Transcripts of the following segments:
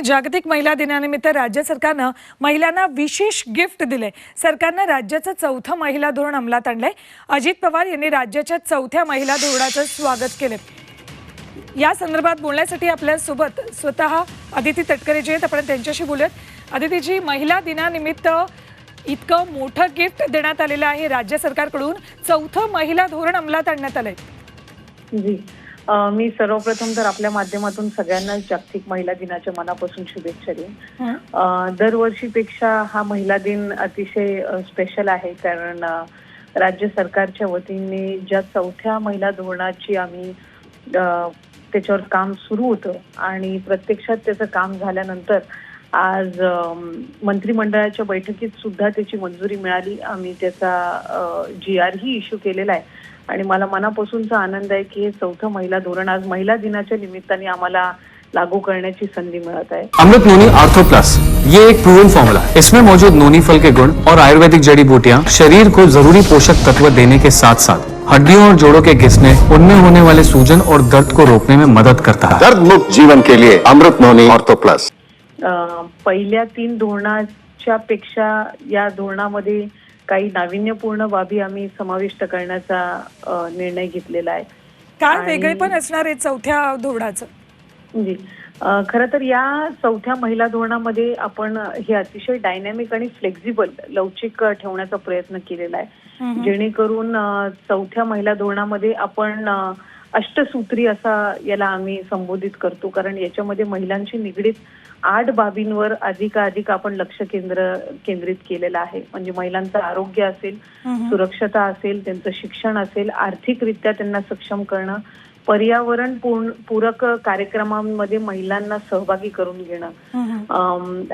आणि जागतिक महिला दिनानिमित्त राज्य सरकारनं महिलांना विशेष गिफ्ट दिले. सरकारनं राज्याचं चौथं महिला धोरण अंमलात आणलंय. अजित पवार यांनी राज्याच्या चौथ्या महिला धोरणाचं स्वागत केलं. या संदर्भात बोलण्यासाठी आपल्यासोबत स्वतः अदिती तटकरे जे आहेत. आपण त्यांच्याशी बोलूयात. अदितीजी महिला दिनानिमित्त इतकं मोठं गिफ्ट देण्यात आलेलं आहे राज्य सरकारकडून. चौथं महिला धोरण अंमलात आणण्यात आलंय. जी. मी सर्वप्रथम तर आपल्या माध्यमातून सगळ्यांना जागतिक महिला दिनाच्या मनापासून शुभेच्छा देईन. दरवर्षीपेक्षा हा महिला दिन अतिशय स्पेशल आहे. कारण राज्य सरकारच्या वतीने ज्या चौथ्या महिला धोरणाची आम्ही त्याच्यावर काम सुरू होतं आणि प्रत्यक्षात त्याचं काम झाल्यानंतर आज मंत्रिमंडळाच्या बैठकीत सुद्धा त्याची मंजुरी मिळाली. आम्ही त्याचा जी आर ही इश्यू केलेला आहे. आणि मला मनापासूनचा आनंद आहे की हे चौथं महिला धोरण आज महिला दिनाच्या निमित्ताने आम्हाला लागू करण्याची संधी मिळत आहे. अमृत नोनी आर्थो प्लस ये एक प्रूवन फॉर्मूला है। इसमें मौजूद नोनी फल के गुण और आयुर्वेदिक जड़ी बूटियाँ शरीर को जरूरी पोषक तत्व देने के साथ साथ हड्डियों और जोड़ों के घिसने उनमें होने वाले सूजन और दर्द को रोकने में मदद करता है। दर्द मुक्त जीवन के लिए अमृत नोनी ऑर्थो प्लस पहिल्या तीन धोरणाच्या पेक्षा या धोरणामध्ये काही नाविन्यपूर्ण बाबी आम्ही समाविष्ट करण्याचा निर्णय घेतलेला आहे. काय वेगळे पण असणार आहे चौथ्या धोरणाचं. जी. खरं तर या चौथ्या महिला धोरणामध्ये आपण हे अतिशय डायनॅमिक आणि फ्लेक्झिबल लवचिक ठेवण्याचा प्रयत्न केलेला आहे. जेणेकरून चौथ्या महिला धोरणामध्ये आपण अष्टसूत्री असा याला आम्ही संबोधित करतो. कारण याच्यामध्ये महिलांशी निगडीत आठ बाबींवर अधिकाधिक आपण लक्ष केंद्र केंद्रित केलेलं आहे. म्हणजे महिलांचं आरोग्य असेल सुरक्षता असेल त्यांचं शिक्षण असेल आर्थिकरित्या त्यांना सक्षम करणं पर्यावरण पूर्ण पूरक कार्यक्रमांमध्ये महिलांना सहभागी करून घेणं.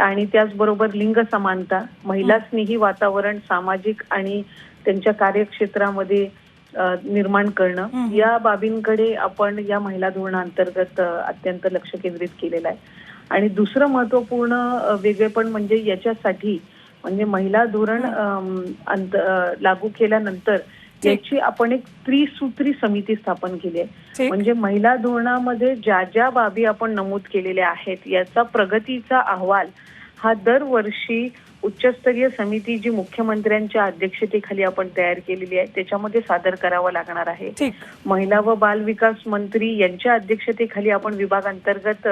आणि त्याचबरोबर लिंग समानता महिला स्नेही वातावरण सामाजिक आणि त्यांच्या कार्यक्षेत्रामध्ये निर्माण करणं. या बाबींकडे आपण या महिला धोरणाअंतर्गत अत्यंत लक्ष केंद्रित केलेलं आहे. आणि दुसरं महत्त्वपूर्ण वेगळेपण म्हणजे याच्यासाठी म्हणजे महिला धोरण लागू केल्यानंतर याची आपण एक त्रिसूत्री समिती स्थापन केली आहे. म्हणजे महिला धोरणामध्ये ज्या ज्या बाबी आपण नमूद केलेल्या आहेत याचा प्रगतीचा अहवाल हा दरवर्षी उच्चस्तरीय समिती जी मुख्यमंत्र्यांच्या अध्यक्षतेखाली आपण तयार केलेली आहे त्याच्यामध्ये सादर करावा लागणार आहे. महिला व बाल विकास मंत्री यांच्या अध्यक्षतेखाली आपण विभागांतर्गत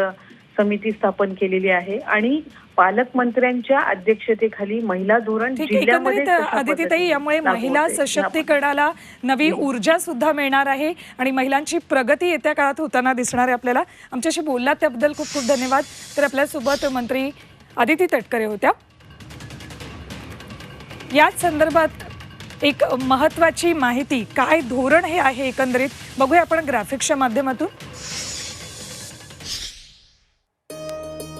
समिती स्थापन केलेली आहे आणि पालकमंत्र्यांच्या अध्यक्षतेखाली महिला धोरण जिल्ह्यामध्ये पद्धतीने यामुळे महिला सशक्तीकरणाला नवी ऊर्जा सुद्धा मिळणार आहे आणि महिलांची प्रगती येत्या काळात होताना दिसणार आहे आपल्याला. आमच्याशी बोललात त्याबद्दल खूप खूप धन्यवाद. तर आपल्यासोबत मंत्री आदिती तटकरे होत्या. याच संदर्भात एक महत्वाची माहिती काय धोरण हे आहे एकंदरीत? बघूया आपण ग्राफिक्सच्या माध्यमातून.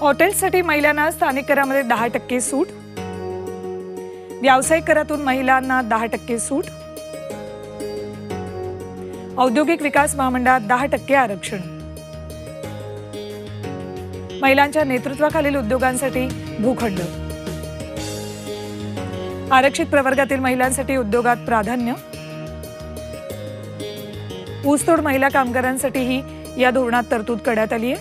हॉटेल्ससाठी महिलांना स्थानिक करामध्ये दहा टक्के सूट. व्यावसायिक करातून महिलांना दहा टक्के सूट. औद्योगिक विकास महामंडळात दहा टक्के आरक्षण. महिलांच्या नेतृत्वाखालील उद्योगांसाठी भूखंड. आरक्षित प्रवर्गातील महिलांसाठी उद्योगात प्राधान्य. ऊसतोड महिला कामगारांसाठीही या धोरणात तरतूद करण्यात आली आहे.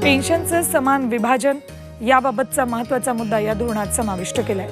पेन्शनचं समान विभाजन याबाबतचा महत्त्वाचा मुद्दा या धोरणात समाविष्ट केलाय.